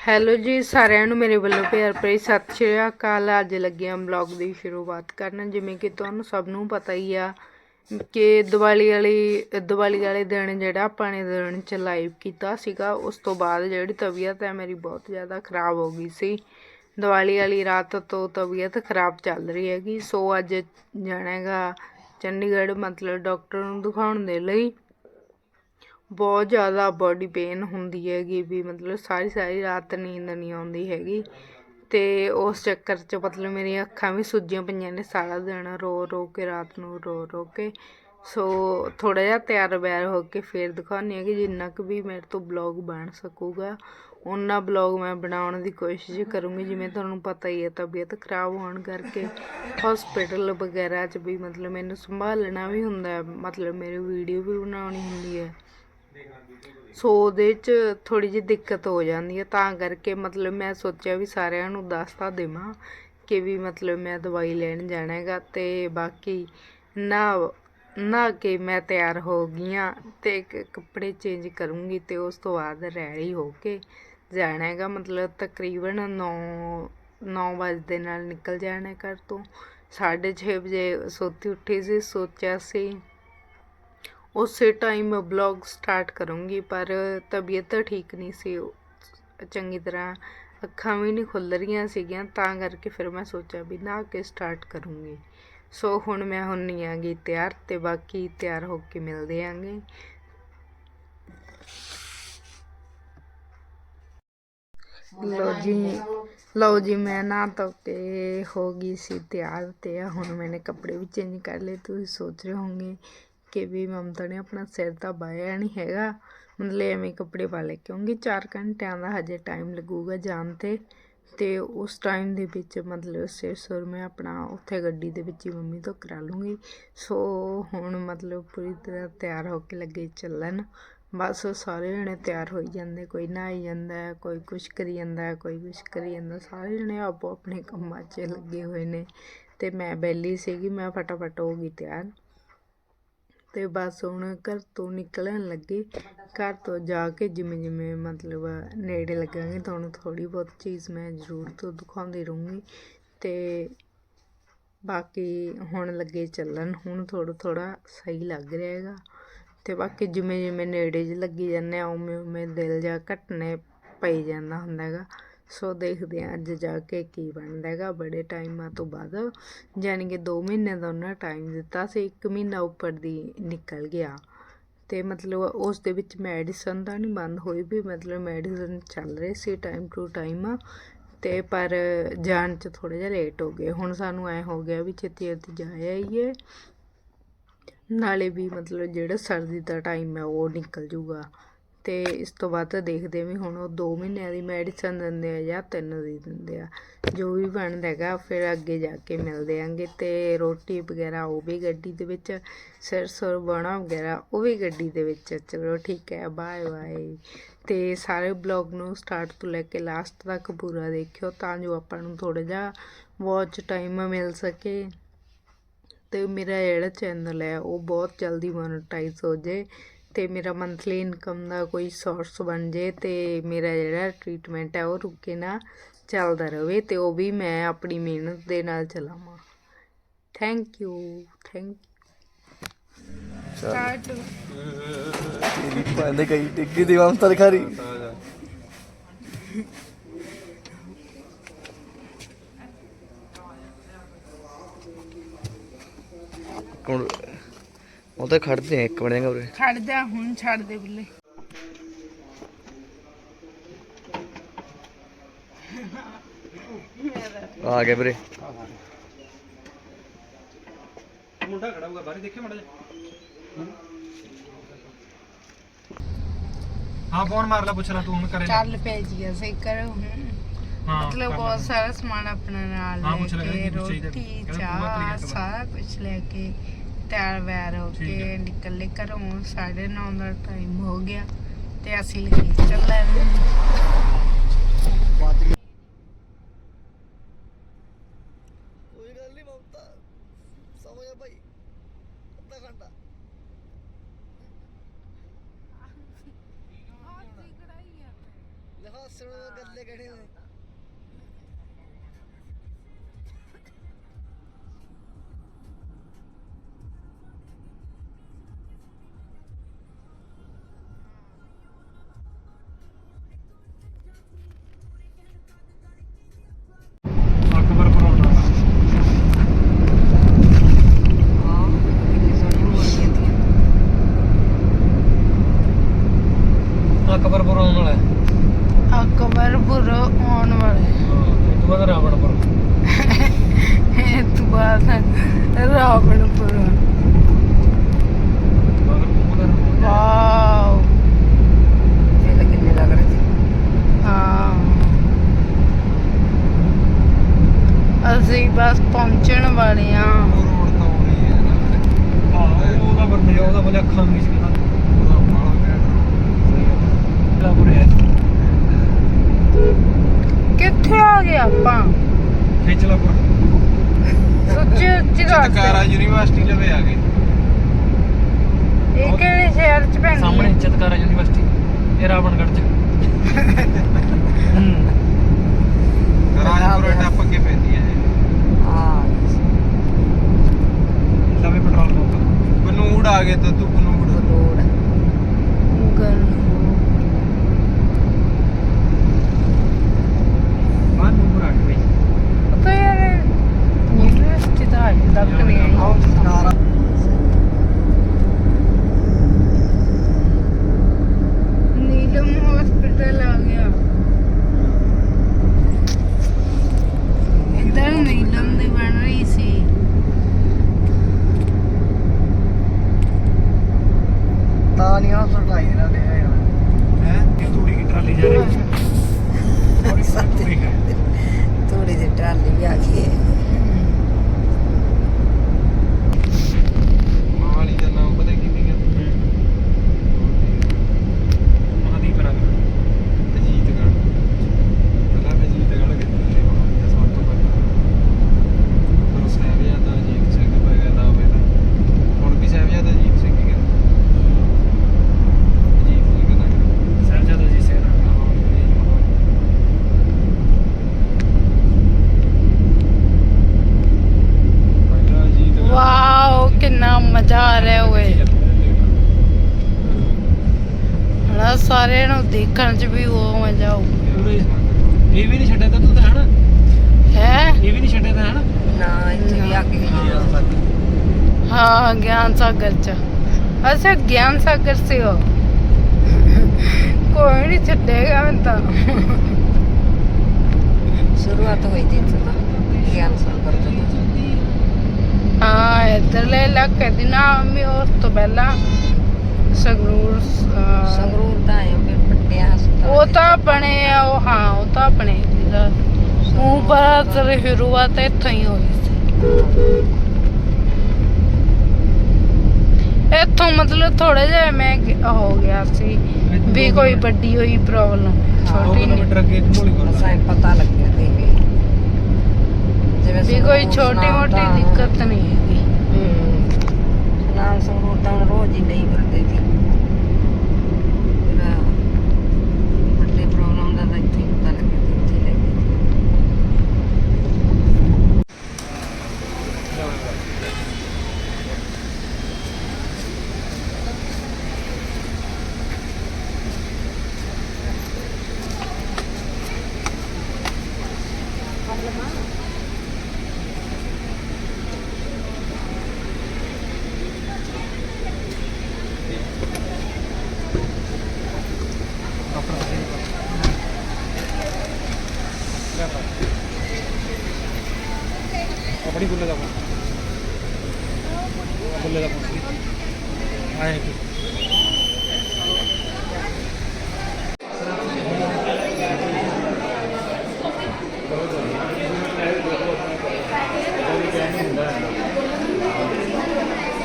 Hello ਜੀ, ਸਾਰਿਆਂ ਨੂੰ ਮੇਰੇ ਵੱਲੋਂ ਪਿਆਰ ਭਰੀ ਸਤਿ ਸ਼੍ਰੀ ਅਕਾਲ। ਅੱਜ ਲੱਗਿਆ ਬਲੌਗ ਦੀ ਸ਼ੁਰੂਆਤ ਕਰਨ, ਜਿਵੇਂ ਕਿ ਤੁਹਾਨੂੰ ਸਭ ਨੂੰ ਪਤਾ ਹੀ ਆ ਕਿ ਦੀਵਾਲੀ ਵਾਲੀ, ਦੀਵਾਲੀ ਵਾਲੇ ਦਿਨ ਜਿਹੜਾ ਆਪਾਂ ਨੇ ਦਿਨ ਚ ਲਾਈਵ ਕੀਤਾ ਸੀਗਾ, ਉਸ ਤੋਂ ਬਾਅਦ ਜਿਹੜੀ ਤਬੀਅਤ ਹੈ ਮੇਰੀ ਬਹੁਤ ਜ਼ਿਆਦਾ ਖਰਾਬ ਹੋ ਗਈ ਸੀ। ਦੀਵਾਲੀ ਵਾਲੀ ਰਾਤ ਤੋਂ ਤਬੀਅਤ ਖਰਾਬ ਚੱਲ ਰਹੀ ਹੈਗੀ, ਸੋ ਅੱਜ ਜਾਣਾ ਹੈਗਾ ਚੰਡੀਗੜ੍ਹ, ਮਤਲਬ ਡਾਕਟਰ ਨੂੰ ਦਿਖਾਉਣ ਦੇ ਲਈ। ਬਹੁਤ ਜ਼ਿਆਦਾ ਬੋਡੀ ਪੇਨ ਹੁੰਦੀ ਹੈਗੀ ਵੀ ਮਤਲਬ ਸਾਰੀ ਸਾਰੀ ਰਾਤ ਨੀਂਦ ਨਹੀਂ ਆਉਂਦੀ ਹੈਗੀ। ਤੇ ਉਸ ਚੱਕਰ 'ਚ ਮਤਲਬ ਮੇਰੀਆਂ ਅੱਖਾਂ ਵੀ ਸੁੱਜੀਆਂ ਪਈਆਂ ਨੇ ਸਾਰਾ ਦਿਨ, ਰੋ ਰੋ ਕੇ ਰਾਤ ਨੂੰ ਰੋ ਰੋ ਕੇ। ਸੋ ਥੋੜਾ ਜਿਹਾ ਤਿਆਰ ਬਿਆਰ ਹੋ ਕੇ ਫੇਰ ਦਿਖਾਉਂਦੀ ਹਾਂ ਕਿ ਜਿੰਨਾ ਕੁ ਵੀ ਮੇਰੇ ਤੋਂ ਬਲੌਗ ਬਣ ਸਕੂਗਾ ਉਹਨਾਂ ਬਲੌਗ ਮੈਂ ਬਣਾਉਣ ਦੀ ਕੋਸ਼ਿਸ਼ ਕਰੂੰਗੀ। ਜਿਵੇਂ ਤੁਹਾਨੂੰ ਪਤਾ ਹੀ ਹੈ, ਤਬੀਅਤ ਖਰਾਬ ਹੋਣ ਕਰਕੇ ਹਸਪੀਟਲ ਵਗੈਰਾ 'ਚ ਵੀ ਮਤਲਬ ਮੈਨੂੰ ਸੰਭਾਲਣਾ ਵੀ ਹੁੰਦਾ, ਮਤਲਬ ਮੇਰੀ ਵੀਡੀਓ ਵੀ ਬਣਾਉਣੀ ਹੁੰਦੀ ਹੈ। ਸੋ ਉਹਦੇ 'ਚ ਥੋੜੀ ਜਿਹੀ ਦਿੱਕਤ ਹੋ ਜਾਂਦੀ ਹੈ, ਤਾਂ ਕਰਕੇ ਮਤਲਬ ਮੈਂ ਸੋਚਿਆ ਵੀ ਸਾਰਿਆਂ ਨੂੰ ਦੱਸ ਤਾਂ ਦੇਵਾਂ ਕਿ ਵੀ ਮਤਲਬ ਮੈਂ ਦਵਾਈ ਲੈਣ ਜਾਣਾ ਹੈਗਾ ਤੇ ਬਾਕੀ ਨਾ ਨਾ ਕੇ ਮੈਂ ਤਿਆਰ ਹੋ ਗਈ ਗਈਆਂ ਤੇ ਕ- ਕੱਪੜੇ ਚੇਂਜ ਕਰੂੰਗੀ ਤੇ ਉਸ ਤੋਂ ਬਾਅਦ ਰੈਡੀ ਹੋ ਕੇ ਜਾਣਾ ਹੈਗਾ, ਮਤਲਬ ਤਕਰੀਬਨ 9 9 ਵਜੇ ਦੇ ਨਾਲ ਨਿਕਲ ਜਾਣਾ ਘਰ ਤੋਂ। 6:30 ਵਜੇ ਸੋਤੀ ਉੱਠੀ ਸੀ, ਸੋਚਿਆ ਸੀ ਉਸੇ ਟਾਈਮ ਬਲੌਗ ਸਟਾਰਟ ਕਰੂੰਗੀ, ਪਰ ਤਬੀਅਤ ਠੀਕ ਨਹੀਂ ਸੀ। ਚੰਗੀ ਤਰ੍ਹਾਂ ਅੱਖਾਂ ਵੀ ਨਹੀਂ ਖੁੱਲ ਰਹੀਆਂ ਸੀਗੀਆਂ, ਤਾਂ ਕਰਕੇ ਫਿਰ ਮੈਂ ਸੋਚਿਆ ਵੀ ਨਾ ਕੇ ਸਟਾਰਟ ਕਰੂੰਗੀ। ਸੋ ਹੁਣ ਮੈਂ ਹੁਣ ਹੁੰਨੀ ਆਂਗੀ ਤਿਆਰ ਤੇ ਬਾਕੀ ਤਿਆਰ ਹੋ ਕੇ ਮਿਲਦੇ ਆਂਗੇ। ਲਓ ਜੀ ਲਓ ਜੀ, ਮੈਂ ਨਾ ਧੋ ਕੇ ਹੋ ਗਈ ਸੀ ਤਿਆਰ ਤੇ ਹੁਣ ਮੈਨੇ ਕੱਪੜੇ ਵੀ ਚੇਂਜ ਕਰ ਲਏ, ਤੁਸੀਂ ਸੋਚ ਰਹੇ ਹੋਗੇ ਕਿ ਵੀ ਮਮਤਾ ਨੇ ਆਪਣਾ ਸਿਰ ਤਾਂ ਬਾਇਆ ਨਹੀਂ ਹੈਗਾ। ਮਤਲਬ ਐਵੇਂ ਕੱਪੜੇ ਪਾ ਲਏ। ਕਿਉਂਕਿ 4 ਘੰਟਿਆਂ ਦਾ ਹਜੇ ਟਾਈਮ ਲੱਗੂਗਾ ਜਾਣ ਤੇ। ਤੇ ਉਸ ਟਾਈਮ ਦੇ ਵਿੱਚ ਮਤਲਬ ਸਿਰ ਸੁਰ ਮੈਂ ਆਪਣਾ ਉੱਥੇ ਗੱਡੀ ਦੇ ਵਿੱਚ ਹੀ ਮੰਮੀ ਤੋਂ ਕਰਾ ਲੂੰਗੀ। ਸੋ ਹੁਣ ਮਤਲਬ ਪੂਰੀ ਤਰ੍ਹਾਂ ਤਿਆਰ ਹੋ ਕੇ ਲੱਗੇ ਚੱਲਣ। ਬਸ ਸਾਰੇ ਜਣੇ ਤਿਆਰ ਹੋਈ ਜਾਂਦੇ। ਕੋਈ ਨਹਾਈ ਜਾਂਦਾ, ਕੋਈ ਕੁਛ ਕਰੀ ਜਾਂਦਾ, ਕੋਈ ਕੁਛ ਕਰੀ ਜਾਂਦਾ। ਸਾਰੇ ਜਣੇ ਆਪੋ ਆਪਣੇ ਕੰਮਾਂ 'ਚ ਲੱਗੇ ਹੋਏ ਨੇ। ਤੇ ਮੈਂ ਬੈਲੀ ਸੀਗੀ, ਮੈਂ ਫਟਾਫਟ ਹੋ ਗਈ ਤਿਆਰ। ਅਤੇ ਬਸ ਹੁਣ ਘਰ ਤੋਂ ਨਿਕਲਣ ਲੱਗੇ। ਘਰ ਤੋਂ ਜਾ ਕੇ ਜਿਵੇਂ ਜਿਵੇਂ ਮਤਲਬ ਨੇੜੇ ਲੱਗਾਂਗੇ ਤੁਹਾਨੂੰ ਥੋੜ੍ਹੀ ਬਹੁਤ ਚੀਜ਼ ਮੈਂ ਜ਼ਰੂਰ ਤੋਂ ਦਿਖਾਉਂਦੀ ਰਹੂੰਗੀ। ਅਤੇ ਬਾਕੀ ਹੁਣ ਲੱਗੇ ਚੱਲਣ, ਹੁਣ ਥੋੜ੍ਹਾ ਥੋੜ੍ਹਾ ਸਹੀ ਲੱਗ ਰਿਹਾ ਹੈਗਾ। ਅਤੇ ਬਾਕੀ ਜਿਵੇਂ ਜਿਵੇਂ ਨੇੜੇ ਜਿਹੇ ਲੱਗੀ ਜਾਂਦੇ ਆ, ਉਵੇਂ ਉਵੇਂ ਦਿਲ ਜਾ ਘਟਨੇ ਪਈ ਜਾਂਦਾ ਹੁੰਦਾ ਹੈਗਾ। ਸੋ ਦੇਖਦੇ ਆ ਅੱਜ ਜਾ ਕੇ ਕੀ ਬਣਦਾ ਹੈਗਾ। ਬੜੇ ਟਾਈਮਾਂ ਤੋਂ ਬਾਅਦ ਯਾਨੀ ਕਿ 2 ਮਹੀਨੇ ਦਾ ਉਹਨਾਂ ਟਾਈਮ ਦਿੱਤਾ ਸੀ 1 ਮਹੀਨਾ ਉੱਪਰ ਦੀ ਨਿਕਲ ਗਿਆ। ਤੇ ਮਤਲਬ ਉਸ ਦੇ ਵਿੱਚ ਮੈਡੀਸਨ ਤਾਂ ਨਹੀਂ ਬੰਦ ਹੋਈ ਵੀ, ਮਤਲਬ ਮੈਡੀਸਨ ਚੱਲ ਰਹੀ ਸੀ ਟਾਈਮ ਟੂ ਟਾਈਮ ਤੇ ਪਰ ਜਾਣ ਚ ਥੋੜਾ ਜਿਹਾ ਲੇਟ ਹੋ ਗਏ। ਹੁਣ ਸਾਨੂੰ ਐ ਹੋ ਗਿਆ ਵੀ ਛੇਤੀ ਛੇਤੀ ਜਾ ਆਈਏ। ਨਾਲੇ ਵੀ ਮਤਲਬ ਜਿਹੜਾ ਸਰਦੀ ਦਾ ਟਾਈਮ ਹੈ, ਉਹ ਨਿਕਲ ਜੂਗਾ ਤੇ ਇਸ ਤੋਂ ਬਾਅਦ ਦੇਖਦੇ ਵੀ ਹੁਣ ਉਹ 2 ਮਹੀਨਿਆਂ ਦੀ ਮੈਡੀਸਨ ਦਿੰਦੇ ਆ ਜਾਂ 3 ਦੀ ਦਿੰਦੇ ਆ। ਜੋ ਵੀ ਬਣਦਾ ਹੈਗਾ, ਫਿਰ ਅੱਗੇ ਜਾ ਕੇ ਮਿਲਦੇ ਆਂਗੇ ਤੇ ਰੋਟੀ ਵਗੈਰਾ ਉਹ ਵੀ ਗੱਡੀ ਦੇ ਵਿੱਚ, ਸਿਰ ਸੁਰ ਬਣਾ ਵਗੈਰਾ ਉਹ ਵੀ ਗੱਡੀ ਦੇ ਵਿੱਚ ਚਲੋ ਠੀਕ ਹੈ ਬਾਏ ਬਾਏ ਤੇ ਸਾਰੇ ਬਲੌਗ ਨੂੰ ਸਟਾਰਟ ਤੋਂ ਲੈ ਕੇ ਲਾਸਟ ਤੱਕ ਪੂਰਾ ਦੇਖਿਓ ਤਾਂ ਜੋ ਆਪਾਂ ਨੂੰ ਥੋੜਾ ਜਿਹਾ ਵਾਚ ਟਾਈਮ ਮਿਲ ਸਕੇ। ਤੇ ਮੇਰਾ ਜਿਹੜਾ ਚੈਨਲ ਹੈ, ਉਹ ਬਹੁਤ ਜਲਦੀ ਮੋਨੇਟਾਈਜ਼ ਹੋ ਜੇ। ਤੇ ਮੇਰਾ ਮੰਥਲੀ ਇਨਕਮ ਦਾ ਕੋਈ ਸੋਰਸ ਬਣ ਜੇ ਤੇ ਮੇਰਾ ਜਿਹੜਾ ਟ੍ਰੀਟਮੈਂਟ ਹੈ ਉਹ ਰੁਕੇ ਨਾ ਚੱਲਦਾ ਰਵੇ ਤੇ ਉਹ ਵੀ ਮੈਂ ਆਪਣੀ ਮਿਹਨਤ ਦੇ ਨਾਲ ਚਲਾਵਾਂ। ਥੈਂਕ ਯੂ ਥੈਂਕ ਸਟਾਰਟ ਤੇਰੀ ਭੈਣ ਦੇ ਕਈ ਟਿੱਕੀ ਦੀ ਮਮਤਾ ਦਿਖਾ ਰਹੀ ਕੋਣ ਉਹ ਤਾਂ ਖੜਦੇ ਆ ਇੱਕ ਬਣੇਗਾ ਉਰੇ। ਛੱਡ ਜਾ ਹੁਣ ਛੱਡ ਦੇ ਬੁੱਲੇ। ਆ ਗਿਆ ਵੀਰੇ। ਮੁੰਡਾ ਖੜਾ ਹੋਊਗਾ ਬਾਹਰ ਦੇਖਿਓ ਮੜਾ ਜਾ ਹਾਂ ਫੋਨ ਮਾਰ ਲੈ ਪੁੱਛ ਲੈ ਤੂੰ ਹੁਣ ਕਰੇ ਚੱਲ ਪੈ ਜੀ ਅਸੀਂ ਕਰੋ। ਹੁਣ ਹਾਂ ਮਤਲਬ ਬਹੁਤ। ਸਾਰਾ ਸਮਾਨ ਆਪਣਾ ਨਾਲ ਹਾਂ, ਲੈ ਪੁੱਛ ਲੈ ਕੇ ਕਹਿੰਦੀ ਕੁਛ ਚਾਹੀਦਾ। ਰੋਟੀ ਕਹਿੰਦਾ ਚਾਹ ਸਾਰਾ ਕੁਝ ਲੈ ਕੇ। ਤਿਆਰ ਵੈਰ ਹੋ ਠੀਕ ਕੇ ਹੈ। ਨਿਕਲੇ ਘਰੋਂ 9:30 ਦਾ ਟਾਈਮ ਹੋ ਗਿਆ ਤੇ ਅਸੀਂ ਲੱਗੇ ਚੱਲਣ это ਹਣਾ ਸਾਰਿਆਂ ਨੂੰ ਦੇਖਣ 'ਚ ਵੀ ਉਹ ਮਜ਼ਾ ਆਊ ਇਹ ਵੀ ਨਹੀਂ ਛੱਡਿਆ ਤਾਂ ਤੂੰ ਤਾਂ ਹਨਾ? ਹੈ? ਇਹ ਵੀ ਨਹੀਂ ਛੱਡਿਆ ਤਾਂ ਹਨਾ? ਨਾ ਇੱਥੇ ਵੀ ਆ ਕੇ ਹਾਂ ਗਿਆਨ ਸਾਗਰ 'ਚ। ਅੱਛਾ ਗਿਆਨ ਸਾਗਰ ਸੇ ਹੋ? ਕੋਈ ਨਹੀਂ ਛੱਡੇਗਾ ਮੈਂ ਤਾਂ। ਸ਼ੁਰੂਆਤ ਹੋਈ ਸੀ ਤਾਂ ਗਿਆਨ ਸਾਗਰ ਤੋਂ ਹਾਂ ਇੱਧਰਲੇ ਇਲਾਕੇ ਦੀ ਨਾ ਮੈਂ ਉਸ ਤੋਂ ਪਹਿਲਾਂ ਸੰਗਰੂਰ ਸੰਗਰੂਰ ਤਾਂ ਆਏ ਫਿਰ ਪੱਟਿਆ ਹਸਪਤਾਲ ਉਹ ਤਾਂ ਆਪਣੇ ਆ, ਉਹ ਹਾਂ ਉਹ ਤਾਂ ਆਪਣੇ ਜਿਹਦਾ ਉਹ ਪਰ ਤੇਰੀ ਸ਼ੁਰੂਆਤ ਇੱਥੋਂ ਹੀ ਹੋਈ ਸੀ। ਇੱਥੋਂ ਮਤਲਬ ਥੋੜੇ ਜਿਹਾ ਮੈਂ ਹੋ ਗਿਆ ਸੀ ਵੀ ਕੋਈ ਵੱਡੀ ਹੋਈ ਪ੍ਰੋਬਲਮ ਛੋਟੀ ਨਹੀਂ। ਪਤਾ ਲੱਗਿਆ ਤੇ ਵੀ ਜਿਵੇਂ ਵੀ ਕੋਈ ਛੋਟੀ ਮੋਟੀ ਤਾਂ- ਦਿੱਕਤ ਨਹੀਂ ਹੈਗੀ। ਹੂੰ ਸੁਨਾਮ ਤਾਂ ਹੁਣ ਰੋਜ਼ ਹੀ ਲਈ ਫਿਰਦੇ ਸੀ ਫਿਰ ਵੱਡੇ ਪ੍ਰੋਬਲਮ ਦਾ ਤਾਂ ਇੱਥੇ ਹੀ ਪਤਾ ਲੱਗਿਆ ਤੇ ਇੱਥੇ ਲੈ ਗਏ ਆਪਣੀ ਗੁੱਲੇ ਦਾ ਫੋਨ ਗੁੱਲੇ ਦਾ ਫੋਨ ਆਏ ਕਿ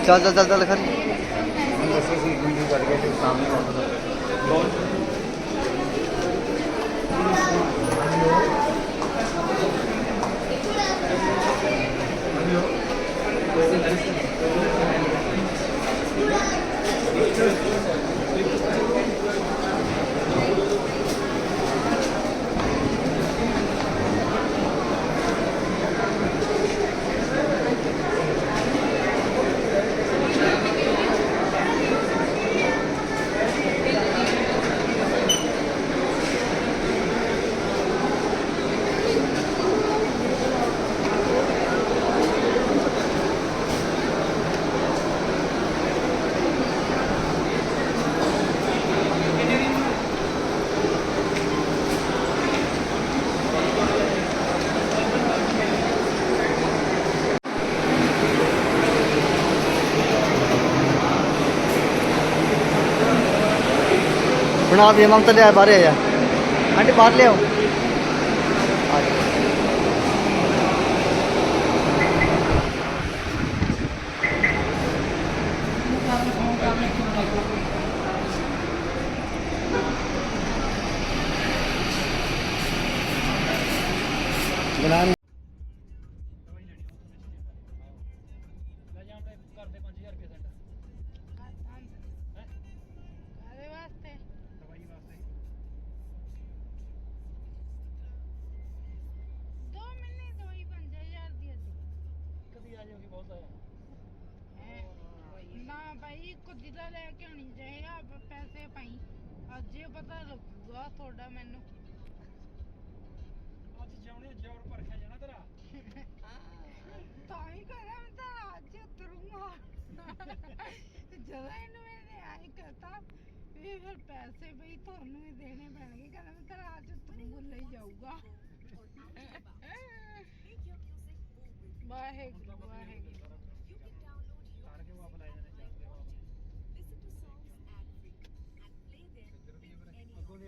ਚੱਲ ਚੱਲ ਚੱਲ ਚੱਲ ਖਰੀ ਬਣਾ ਦੇ ਮਮਤਾ ਲਿਆ ਬਾਹਰ ਆ ਆਂਟੀ ਬਾਹਰ ਲਿਆਓ। ਆ ਭਾਈ ਕੁੱਦੀ ਦਾ ਲੈ ਕੇ ਆਉਣੀ ਚਾਹੀਦਾ ਆਪ ਪੈਸੇ ਪਾਈ। ਅੱਜ ਹੀ ਪਤਾ ਲੱਗੂਗਾ ਤੁਹਾਡਾ ਮੈਨੂੰ। ਅੱਜ ਜਾਉਣੇ ਜੋਰ ਪਰਖਿਆ ਜਾਣਾ ਤੇਰਾ। ਤਾਂ ਹੀ ਕਰਾਂ ਮੈਂ ਤਾਂ ਅੱਜ ਉਤਰੂੰਗਾ। ਜਦੋਂ ਇਹਨੂੰ ਮੈंने ਆਈ ਕਹਤਾ ਵੀ ਫਿਰ ਪੈਸੇ ਬਈ ਤੁਹਾਨੂੰ ਹੀ ਦੇਣੇ ਪੈਣਗੇ ਕਹਿੰਦਾ ਮੈਂ ਤਾਂ ਅੱਜ ਉਤਰੂੰਗਾ ਲਈ ਜਾਊਗਾ ਵਾਹਿਗੁਰੂ ਵਾਹਿਗੁਰੂ।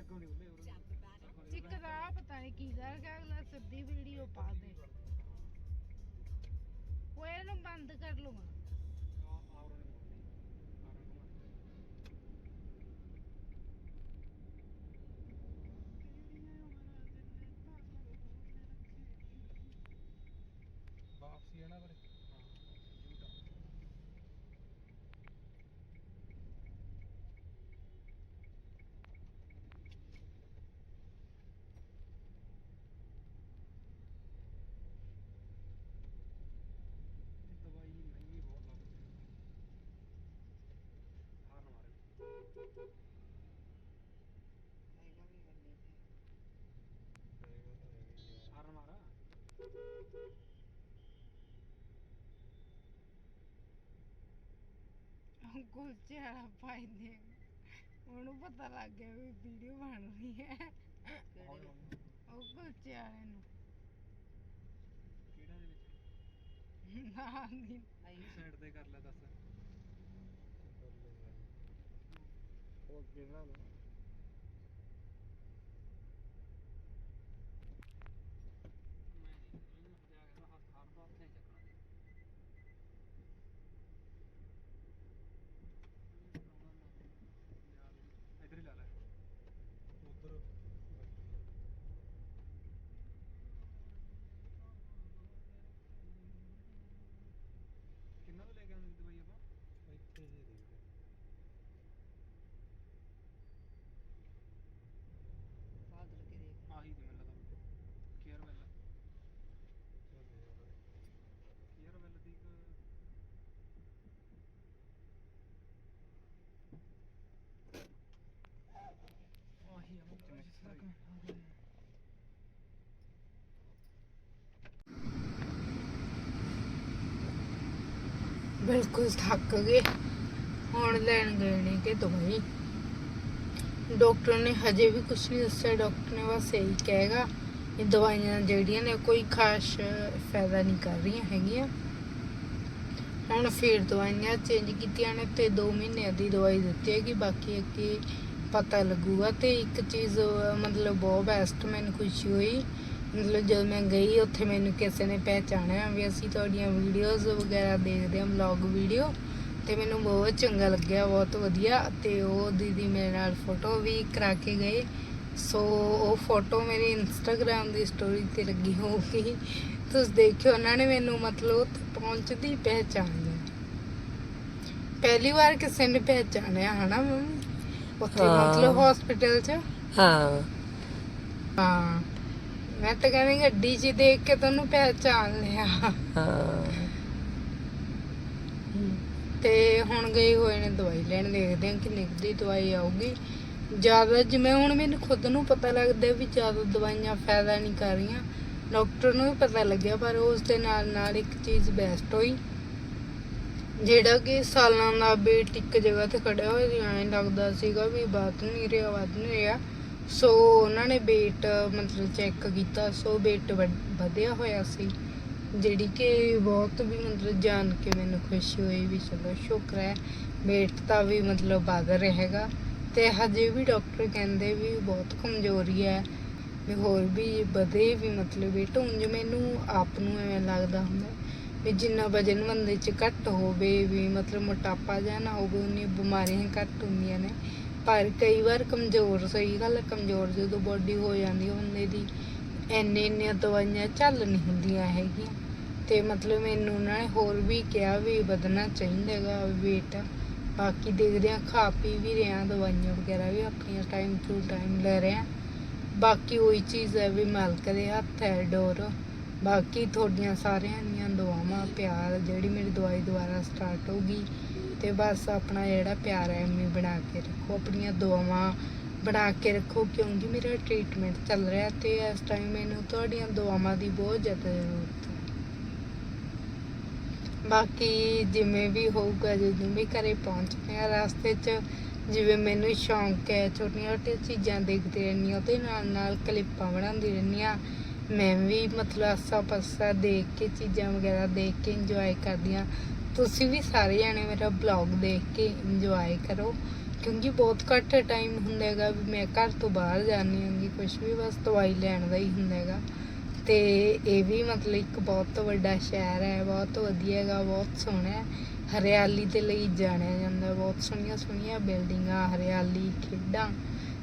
ਇੱਕ ਦਾ ਪਤਾ ਨਹੀਂ ਕੀ ਦਾ ਕਿ ਅਗਲਾ ਸਿੱਧੀ ਵੀਡੀਓ ਪਾ ਦੇ। ਉਹ ਇਹਨੂੰ ਬੰਦ ਕਰ ਲਵਾਂ ਵਾਪਸੀ ਹੈ ਨਾ ਫਿਰ ਦਵਾਈ ਮਹਿੰਗੀ ਬਹੁਤ ਲੱਗਦੀ ਹਾਰਨ ਮਾਰੇ ਹਾਰਨ ਮਾਰਾ ਉਹ ਕੁਲਚੇ ਵਾਲਾ ਪਾਈ ਦੇ ਉਹਨੂੰ ਪਤਾ ਲੱਗ ਗਿਆ ਵੀ ਵੀਡੀਓ ਬਣ ਰਹੀ ਹੈ। ਉਹ ਕੁਲਚੇ ਵਾਲੇ ਨੂੰ। ਕਿਹੜਾ ਦੇ ਵਿੱਚ? ਨਾ ਦੀ। ਸਾਈਡ ਤੇ ਕਰ ਲੈ ਦੱਸ। ਉਹ ਕਿਹਨਾਂ ਨੂੰ ਇਧਰ ਹੀ ਲਾ ਲੈ ਉਧਰ ਕਿੰਨਾ ਤੋਂ ਲੈ ਕੇ ਆਉਂਦੇ ਦਵਾਈ ਆਪਾਂ ਇੱਥੇ ਜੀ ਦੇ ਬਾਦਲ ਕੇ ਦੇਖ ਆਹੀ ਤੇ ਮੈਨੂੰ ਲੱਗਦਾ ਕੇਅਰ ਵੈਲ ਕੇਅਰ ਵੈਲ ਦੀ ਇੱਕ ਆਹੀ ਆ ਮੈਂ ਜਿਸ ਤਰ੍ਹਾਂ ਬਿਲਕੁਲ ਥੱਕ ਗਏ। ਹੁਣ ਲੈਣ ਗਏ ਨੇ ਕਿ ਦਵਾਈ ਡਾਕਟਰ ਨੇ ਹਜੇ ਵੀ ਕੁਝ ਨਹੀਂ ਦੱਸਿਆ। ਡਾਕਟਰ ਨੇ ਬਸ ਇਹੀ ਕਹੇਗਾ ਇਹ ਦਵਾਈਆਂ ਜਿਹੜੀਆਂ ਨੇ, ਕੋਈ ਖਾਸ ਫਾਇਦਾ ਨਹੀਂ ਕਰ ਰਹੀਆਂ ਹੈਗੀਆਂ। ਹੁਣ ਫਿਰ ਦਵਾਈਆਂ ਚੇਂਜ ਕੀਤੀਆਂ ਨੇ ਤੇ 2 ਮਹੀਨਿਆਂ ਦੀ ਦਵਾਈ ਦਿੱਤੀ ਹੈ ਕਿ ਬਾਕੀ ਅੱਗੇ ਪਤਾ ਲੱਗੂਗਾ ਤੇ ਇੱਕ ਚੀਜ਼, ਮਤਲਬ ਬਹੁਤ ਬੈਸਟ ਮੈਨੂੰ ਖੁਸ਼ੀ ਹੋਈ। ਮਤਲਬ ਜਦੋਂ ਮੈਂ ਗਈ, ਉੱਥੇ ਮੈਨੂੰ ਕਿਸੇ ਨੇ ਪਹਿਚਾਣਿਆ ਵੀ ਅਸੀਂ ਤੁਹਾਡੀਆਂ ਵੀਡੀਓਜ਼ ਵਗੈਰਾ ਦੇਖਦੇ ਹਾਂ ਵਲੌਗ ਵੀਡੀਓ ਤੇ ਮੈਨੂੰ ਬਹੁਤ ਚੰਗਾ ਲੱਗਿਆ, ਬਹੁਤ ਵਧੀਆ। ਤੇ ਉਹ ਦੀਦੀ ਮੇਰੇ ਨਾਲ ਫੋਟੋ ਵੀ ਕਰਾ ਕੇ ਗਏ। ਸੋ ਉਹ ਫੋਟੋ ਮੇਰੀ ਇੰਸਟਾਗ੍ਰam ਦੀ ਸਟੋਰੀ ਤੇ ਲੱਗੀ ਹੋਊਗੀ। ਤੁਸੀਂ ਦੇਖਿਓ, ਉਹਨਾਂ ਨੇ ਮੈਨੂੰ ਮਤਲਬ ਪਹੁੰਚਦੀ ਪਹਿਚਾਣ ਪਹਿਲੀ ਵਾਰ ਕਿਸੇ ਨੇ ਪਹਿਚਾਣਿਆ, ਹਨਾ ਮੰਮੀ? ਉੱਥੇ ਹਾਂ। ਮਤਲਬ ਹਸਪੀਟਲ 'ਚ। ਹਾਂ। ਹਾਂ। ਮੈਂ ਤਾਂ ਕਹਿੰਦੀ ਗੱਡੀ 'ਚ ਹੀ ਦੇਖ ਕੇ ਤੁਹਾਨੂੰ ਪਹਿਚਾਣ ਲਿਆ। ਹਾਂ। ਤੇ ਹੁਣ ਗਏ ਹੋਏ ਨੇ ਦਵਾਈ ਲੈਣ ਦੇਖਦੇ ਹਾਂ ਕਿੰਨੀ ਕੁ ਦੀ ਦਵਾਈ ਆਊਗੀ। ਜ਼ਿਆਦਾ ਜਿਵੇਂ ਹੁਣ ਮੈਨੂੰ ਖੁਦ ਨੂੰ ਪਤਾ ਲੱਗਦਾ ਵੀ ਜ਼ਿਆਦਾ ਦਵਾਈਆਂ ਫਾਇਦਾ ਨਹੀਂ ਕਰ ਰਹੀਆਂ। ਡਾਕਟਰ ਨੂੰ ਵੀ ਪਤਾ ਲੱਗਿਆ ਪਰ ਉਸ ਦੇ ਨਾਲ ਨਾਲ ਇੱਕ ਚੀਜ਼ ਬੈਸਟ ਹੋਈ। ਜਿਹੜਾ ਕਿ ਸਾਲਾਂ ਦਾ ਬੇਟ ਇੱਕ ਜਗ੍ਹਾ ਤੇ ਖੜਿਆ ਹੋਇਆ ਸੀ, ਐਂ ਲੱਗਦਾ ਸੀਗਾ ਵੀ ਵੱਧ ਨਹੀਂ ਰਿਹਾ, ਵੱਧ ਨਹੀਂ ਰਿਹਾ। ਸੋ ਉਹਨਾਂ ਨੇ weight ਮਤਲਬ ਚੈੱਕ ਕੀਤਾ ਸੋ weight ਵਧਿਆ ਹੋਇਆ ਸੀ, ਜਿਹੜੀ ਕਿ ਬਹੁਤ ਵੀ ਮਤਲਬ ਜਾਣ ਕੇ ਮੈਨੂੰ ਖੁਸ਼ੀ ਹੋਈ ਵੀ ਚਲੋ ਸ਼ੁਕਰ ਹੈ, weight ਤਾਂ ਵੀ ਮਤਲਬ ਵੱਧ ਰਿਹਾ ਹੈਗਾ। ਤੇ ਹਜੇ ਵੀ ਡਾਕਟਰ ਕਹਿੰਦੇ ਵੀ ਬਹੁਤ ਕਮਜ਼ੋਰੀ ਹੈ, ਵੀ ਹੋਰ ਵੀ ਵਧੇ ਵੀ ਮਤਲਬ ਬੇਟ ਢੁੰਜ ਮੈਨੂੰ ਆਪ ਨੂੰ ਐਵੇਂ ਲੱਗਦਾ ਹੁੰਦਾ। ਵੀ ਜਿੰਨਾ ਵਜਨ ਬੰਦੇ 'ਚ ਘੱਟ ਹੋਵੇ ਵੀ ਮਤਲਬ ਮੋਟਾਪਾ ਜਾਂ ਨਾ ਹੋਵੇ ਉਨੀ ਬਿਮਾਰੀਆਂ ਘੱਟ ਹੁੰਦੀਆਂ ਨੇ। ਪਰ ਕਈ ਵਾਰ ਕਮਜ਼ੋਰ ਸਹੀ ਗੱਲ ਹੈ, ਕਮਜ਼ੋਰ ਜਦੋਂ ਬੋਡੀ ਹੋ ਜਾਂਦੀ ਹੈ ਬੰਦੇ ਦੀ ਇੰਨੇ ਇੰਨੀਆਂ ਦਵਾਈਆਂ ਚੱਲ ਨਹੀਂ ਹੁੰਦੀਆਂ ਹੈਗੀਆਂ। ਤੇ ਮਤਲਬ ਮੈਨੂੰ ਉਹਨਾਂ ਨੇ ਹੋਰ ਵੀ ਕਿਹਾ ਵੀ ਵਧਣਾ ਚਾਹੀਦਾ ਹੈਗਾ weight ਬਾਕੀ ਦੇਖਦੇ ਹਾਂ ਖਾ ਪੀ ਵੀ ਰਹੇ ਹਾਂ ਦਵਾਈਆਂ ਵਗੈਰਾ ਵੀ ਆਪਣੀਆਂ ਟਾਈਮ ਟੂ ਟਾਈਮ ਲੈ ਰਹੇ ਹਾਂ। ਬਾਕੀ ਉਹੀ ਚੀਜ਼ ਹੈ ਵੀ ਮਾਲਕ ਦੇ ਹੱਥ ਹੈ ਡੋਰ। ਬਾਕੀ ਤੁਹਾਡੀਆਂ ਸਾਰਿਆਂ ਦੀਆਂ ਦੁਆਵਾਂ, ਪਿਆਰ, ਜਿਹੜੀ ਮੇਰੀ ਦਵਾਈ ਦੁਬਾਰਾ ਸਟਾਰਟ ਹੋਗੀ ਤੇ ਬਸ ਆਪਣਾ ਜਿਹੜਾ ਪਿਆਰ ਹੈ ਐਵੇਂ ਬਣਾ ਕੇ ਰੱਖੋ, ਆਪਣੀਆਂ ਦੁਆਵਾਂ ਬਣਾ ਕੇ ਰੱਖੋ, ਕਿਉਂਕਿ ਮੇਰਾ ਟ੍ਰੀਟਮੈਂਟ ਚੱਲ ਰਿਹਾ ਤੇ ਇਸ ਟਾਈਮ ਮੈਨੂੰ ਤੁਹਾਡੀਆਂ ਦੁਆਵਾਂ ਦੀ ਬਹੁਤ ਜ਼ਿਆਦਾ ਜ਼ਰੂਰਤ ਹੈ। ਬਾਕੀ ਜਿਵੇਂ ਵੀ ਹੋਊਗਾ ਜਦੋਂ ਵੀ ਘਰੇ ਪਹੁੰਚਦੇ ਆ ਰਸਤੇ 'ਚ ਜਿਵੇਂ ਮੈਨੂੰ ਸ਼ੌਂਕ ਹੈ ਛੋਟੀਆਂ ਛੋਟੀਆਂ ਚੀਜ਼ਾਂ ਦੇਖਦੀ ਰਹਿੰਦੀ ਹਾਂ, ਉਹਦੇ ਨਾਲ ਨਾਲ ਕਲਿੱਪਾਂ ਬਣਾਉਂਦੀ ਰਹਿੰਦੀ ਹਾਂ ਮੈਂ ਵੀ ਮਤਲਬ ਆਸਾ ਪਾਸਾ ਦੇਖ ਕੇ, ਚੀਜ਼ਾਂ ਵਗੈਰਾ ਦੇਖ ਕੇ ਇੰਜੋਏ ਕਰਦੀ ਹਾਂ। ਤੁਸੀਂ ਵੀ ਸਾਰੇ ਜਾਣੇ ਮੇਰਾ ਬਲੌਗ ਦੇਖ ਕੇ ਇੰਜੋਏ ਕਰੋ। ਕਿਉਂਕਿ ਬਹੁਤ ਘੱਟ ਟਾਈਮ ਹੁੰਦਾ ਹੈਗਾ ਵੀ ਮੈਂ ਘਰ ਤੋਂ ਬਾਹਰ ਜਾਂਦੀ ਹੁੰਦੀ ਕੁਝ ਵੀ ਬਸ ਦਵਾਈ ਲੈਣ ਦਾ ਹੀ ਹੁੰਦਾ ਹੈਗਾ। ਤੇ ਇਹ ਵੀ ਮਤਲਬ ਇੱਕ ਬਹੁਤ ਵੱਡਾ ਸ਼ਹਿਰ ਹੈ, ਬਹੁਤ ਵਧੀਆ ਹੈਗਾ, ਬਹੁਤ ਸੋਹਣਾ ਹੈ। ਹਰਿਆਲੀ ਦੇ ਲਈ ਜਾਣਿਆ ਜਾਂਦਾ, ਬਹੁਤ ਸੋਹਣੀਆਂ ਸੋਹਣੀਆਂ ਬਿਲਡਿੰਗਾਂ ਹਰਿਆਲੀ, ਖੇਡਾਂ।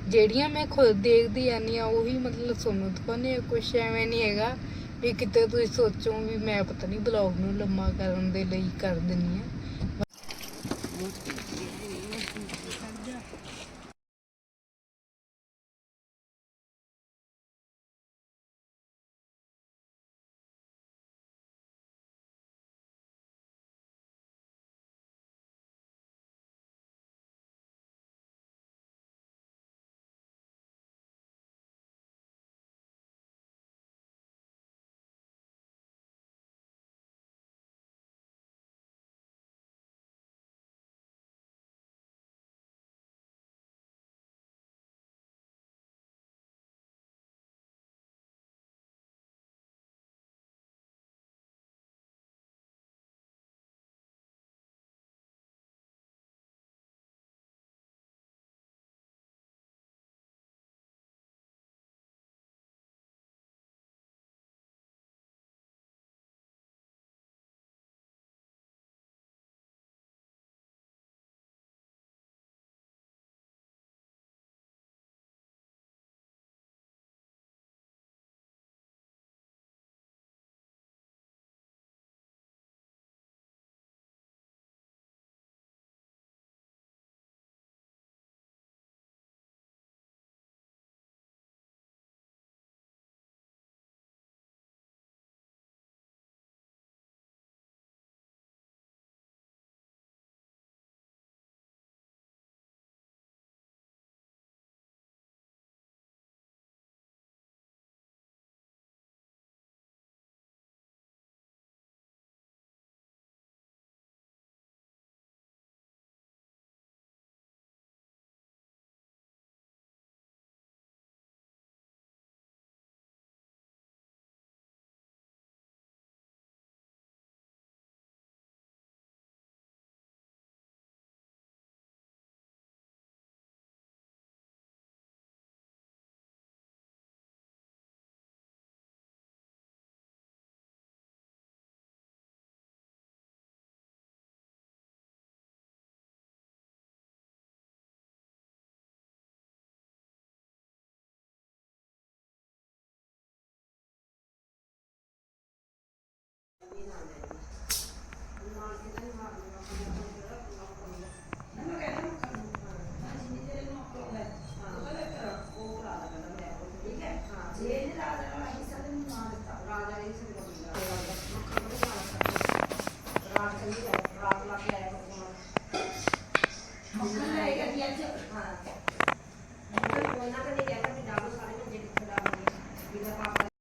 ਜਿਹੜੀਆਂ ਮੈਂ ਖੁਦ ਦੇਖਦੀ ਆਨੀ ਆ ਉਹੀ ਮਤਲਬ ਤੁਹਾਨੂੰ ਦਿਖਾਉਂਦੇ ਆ ਕੁਛ ਐਵੇਂ ਨਹੀਂ ਹੈਗਾ ਵੀ ਕਿਤੇ ਤੁਸੀਂ ਸੋਚੋ ਵੀ ਮੈਂ ਪਤਾ ਨਹੀਂ ਬਲੌਗ ਨੂੰ ਲੰਮਾ ਕਰਨ ਦੇ ਲਈ ਕਰ ਦਿੰਨੀ ਆ ਮੱਖਣ ਲੈ ਗਿਆ ਜੀ ਅੱਜ ਹਾਂ